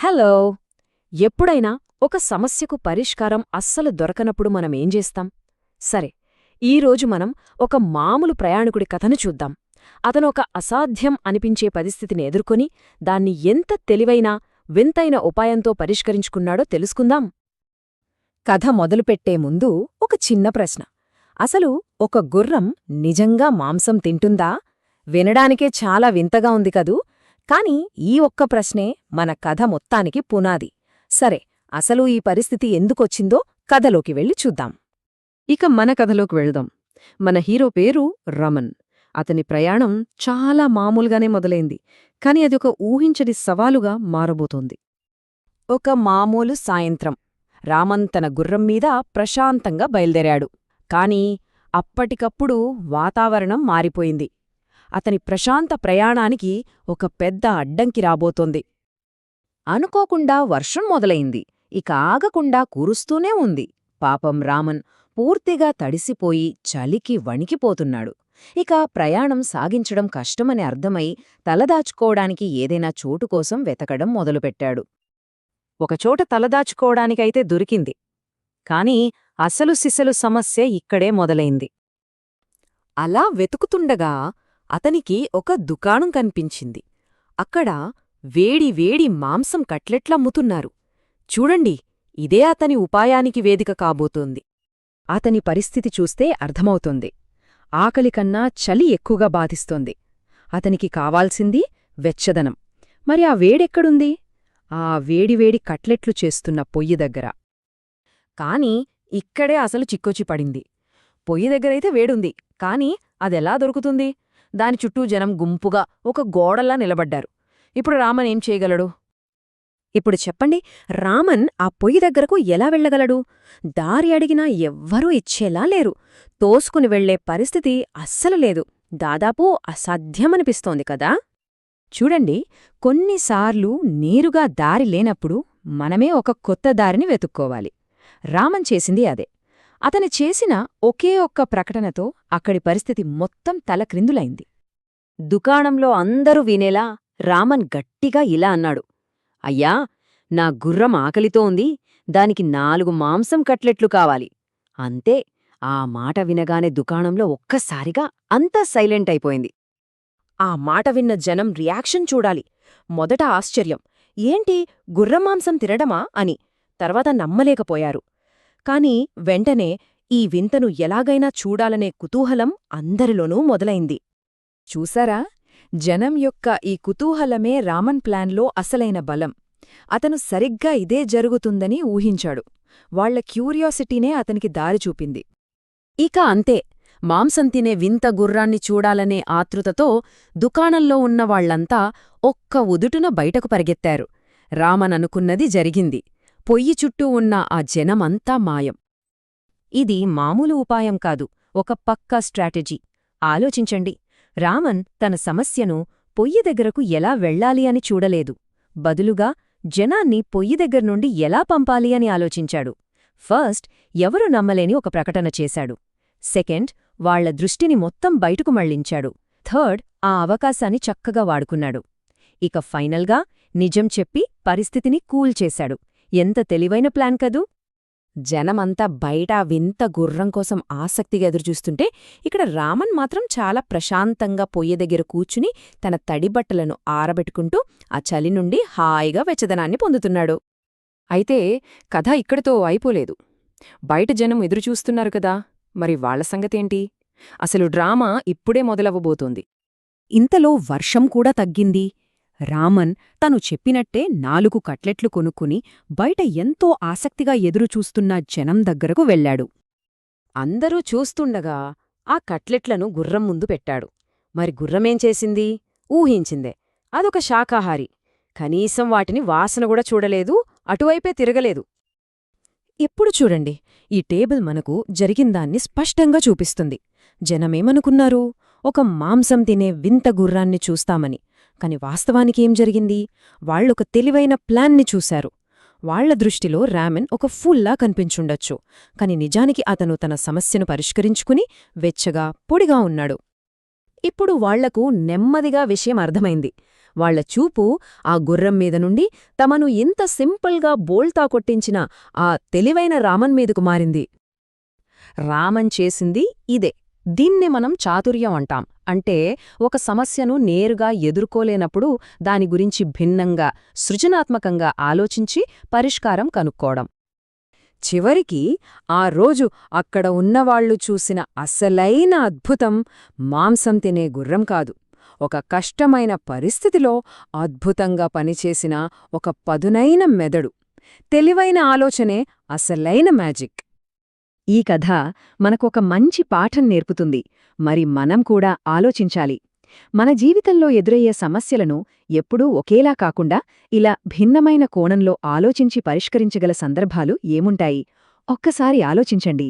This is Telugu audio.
హలో. ఎప్పుడైనా ఒక సమస్యకు పరిష్కారం అస్సలు దొరకనప్పుడు మనమేం చేస్తాం? సరే ఈరోజు మనం ఒక మామూలు ప్రయాణికుడి కథను చూద్దాం. అతను ఒక అసాధ్యం అనిపించే పరిస్థితిని ఎదుర్కొని దాన్ని ఎంత తెలివైన వింతైన ఉపాయంతో పరిష్కరించుకున్నాడో తెలుసుకుందాం. కథ మొదలుపెట్టే ముందు ఒక చిన్న ప్రశ్న. అసలు ఒక గుర్రం నిజంగా మాంసం తింటుందా? వినడానికే చాలా వింతగా ఉంది కదూ? కాని ఈ ఒక్క ప్రశ్నే మన కథ మొత్తానికి పునాది. సరే అసలు ఈ పరిస్థితి ఎందుకొచ్చిందో కథలోకి వెళ్ళి చూద్దాం. ఇక మన కథలోకి వెళ్దాం. మన హీరో పేరు రమన్. అతని ప్రయాణం చాలా మామూలుగానే మొదలైంది కాని అది ఒక ఊహించని సవాలుగా మారబోతోంది. ఒక మామూలు సాయంత్రం. రామన్ తన గుర్రం మీద ప్రశాంతంగా బయల్దేరాడు. కాని అప్పటికప్పుడు వాతావరణం మారిపోయింది. అతని ప్రశాంత ప్రయాణానికి ఒక పెద్ద అడ్డంకి రాబోతోంది. అనుకోకుండా వర్షం మొదలైంది. ఇక ఆగకుండా కురుస్తూనే ఉంది. పాపం రామన్ పూర్తిగా తడిసిపోయి చలికి వణికిపోతున్నాడు. ఇక ప్రయాణం సాగించడం కష్టమని అర్థమై తలదాచుకోవడానికి ఏదైనా చోటు కోసం వెతకడం మొదలుపెట్టాడు. ఒకచోట తలదాచుకోవడానికైతే దొరికింది. కాని అసలు సిసలు సమస్య ఇక్కడే మొదలైంది. అలా వెతుకుతుండగా అతనికి ఒక దుకాణం కనిపించింది. అక్కడ వేడి వేడి మాంసం కట్లెట్లమ్ముతున్నారు. చూడండి ఇదే అతని ఉపాయానికి వేదిక కాబోతోంది. అతని పరిస్థితి చూస్తే అర్థమవుతోంది. ఆకలికన్నా చలి ఎక్కువగా బాధిస్తోంది. అతనికి కావాల్సింది వెచ్చదనం. మరి ఆ వేడెక్కడుంది? ఆ వేడివేడి కట్లెట్లు చేస్తున్న పొయ్యి దగ్గర. కాని ఇక్కడే అసలు చిక్కొచ్చి పడింది. పొయ్యి దగ్గరైతే వేడుంది. కాని అదెలా దొరుకుతుంది? దాని చుట్టూ జనం గుంపుగా ఒక గోడల్లా నిలబడ్డారు. ఇప్పుడు రామన్ ఏం చేయగలడు? ఇప్పుడు చెప్పండి రామన్ ఆ పొయ్యి దగ్గరకు ఎలా వెళ్ళగలడు? దారి అడిగినా ఎవ్వరూ ఇచ్చేలా లేరు. తోసుకుని వెళ్ళే పరిస్థితి అస్సలు లేదు. దాదాపు అసాధ్యమనిపిస్తోంది కదా? చూడండి కొన్నిసార్లు నేరుగా దారి లేనప్పుడు మనమే ఒక కొత్త దారిని వెతుక్కోవాలి. రామన్ చేసింది అదే. అతను చేసిన ఒకే ఒక్క ప్రకటనతో అక్కడి పరిస్థితి మొత్తం తలక్రిందులైంది దుకాణంలో అందరూ వినేలా రామన్ గట్టిగా ఇలా అన్నాడు. అయ్యా నా గుర్రం ఆకలితో ఉంది. దానికి నాలుగు మాంసం కట్లెట్లు కావాలి. అంతే ఆ మాట వినగానే దుకాణంలో ఒక్కసారిగా అంతా సైలెంట్ అయిపోయింది. ఆ మాట విన్న జనం రియాక్షన్ చూడాలి. మొదట ఆశ్చర్యం. ఏంటి గుర్రమాంసం తినడమా? అని. తర్వాత నమ్మలేకపోయారు. కాని వెంటనే ఈ వింతను ఎలాగైనా చూడాలనే కుతూహలం అందరిలోనూ మొదలైంది. చూసారా? జనం యొక్క ఈ కుతూహలమే రామన్ ప్లాన్లో అసలైన బలం. అతను సరిగ్గా ఇదే జరుగుతుందని ఊహించాడు. వాళ్ళ క్యూరియాసిటీనే అతనికి దారి చూపింది. ఇక అంతే. మాంసం తినే వింత గుర్రాన్ని చూడాలనే ఆతృతతో దుకాణంలో ఉన్నవాళ్ళంతా ఒక్క ఉదుటున బయటకు పరిగెత్తారు. రామన్ అనుకున్నది జరిగింది. పొయ్యి చుట్టూ ఉన్న ఆ జనమంతా మాయం. ఇది మామూలు ఉపాయం కాదు ఒక పక్కా స్ట్రాటజీ. ఆలోచించండి రామన్ తన సమస్యను పొయ్యి దగ్గరకు ఎలా వెళ్ళాలి అని చూడలేదు. బదులుగా జనాన్ని పొయ్యి దగ్గర్నుండి ఎలా పంపాలి అని ఆలోచించాడు. ఫస్ట్ ఎవరు నమ్మలేని ఒక ప్రకటన చేశాడు. సెకండ్ వాళ్ళ దృష్టిని మొత్తం బయటకు మళ్ళించాడు. థర్డ్ ఆ అవకాశాన్ని చక్కగా వాడుకున్నాడు. ఇక ఫైనల్గా నిజం చెప్పి పరిస్థితిని కూల్ చేశాడు. ఎంత తెలివైన ప్లాన్ కదూ? జనమంతా బయట వింత గుర్రం కోసం ఆసక్తిగా ఎదురుచూస్తుంటే ఇక్కడ రామన్ మాత్రం చాలా ప్రశాంతంగా పొయ్యి దగ్గర కూర్చుని తన తడిబట్టలను ఆరబెట్టుకుంటూ ఆ చలి నుండి హాయిగా వెచ్చదనాన్ని పొందుతున్నాడు. అయితే కథ ఇక్కడితో అయిపోలేదు. బయట జనం ఎదురుచూస్తున్నారు కదా మరి వాళ్ళ సంగతేంటి? అసలు డ్రామా ఇప్పుడే మొదలవ్వబోతోంది. ఇంతలో వర్షం కూడా తగ్గింది. రామన్ తను చెప్పినట్టే నాలుగు కట్లెట్లు కొనుక్కుని బయట ఎంతో ఆసక్తిగా ఎదురుచూస్తున్న జనం దగ్గరకు వెళ్ళాడు అందరూ చూస్తుండగా ఆ కట్లెట్లను గుర్రం ముందు పెట్టాడు. మరి గుర్రమేం చేసింది? ఊహించిందే. అదొక శాకాహారి. కనీసం వాటిని వాసన కూడా చూడలేదు అటువైపే తిరగలేదు. ఎప్పుడు చూడండి ఈ టేబుల్ మనకు జరిగిందాన్ని స్పష్టంగా చూపిస్తుంది. జనమేమనుకున్నారు? ఒక మాంసం తినే వింత గుర్రాన్ని చూస్తామని. కాని వాస్తవానికేం జరిగింది? వాళ్ళొక తెలివైన ప్లాన్ని చూశారు. వాళ్ళ దృష్టిలో రామెన్ ఒక ఫుల్లా కనిపించుండొచ్చు. కాని నిజానికి అతను తన సమస్యను పరిష్కరించుకుని వెచ్చగా పొడిగా ఉన్నాడు. ఇప్పుడు వాళ్ళకు నెమ్మదిగా విషయం అర్థమైంది. వాళ్ళ చూపు ఆ గుర్రం మీద నుండి తమను ఇంత సింపుల్గా బోల్తా కొట్టించిన ఆ తెలివైన రామన్ మీదకు మారింది. రామన్ చేసింది ఇదే. దీన్ని మనం చాతుర్యం అంటాం. అంటే ఒక సమస్యను నేరుగా ఎదుర్కోలేనప్పుడు దాని గురించి భిన్నంగా సృజనాత్మకంగా ఆలోచించి పరిష్కారం కనుక్కోవడం. చివరికి ఆ రోజు అక్కడ ఉన్నవాళ్ళు చూసిన అసలైన అద్భుతం మాంసం తినే గుర్రం కాదు. ఒక కష్టమైన పరిస్థితిలో అద్భుతంగా పనిచేసిన ఒక పదునైన మెదడు. తెలివైన ఆలోచనే అసలైన మ్యాజిక్. ఈ కథ మనకొక మంచి పాఠం నేర్పుతుంది. మరి మనం కూడా ఆలోచించాలి. మన జీవితంలో ఎదురయ్యే సమస్యలను ఎప్పుడూ ఒకేలా కాకుండా ఇలా భిన్నమైన కోణంలో ఆలోచించి పరిష్కరించగల సందర్భాలు ఏముంటాయి? ఒక్కసారి ఆలోచించండి.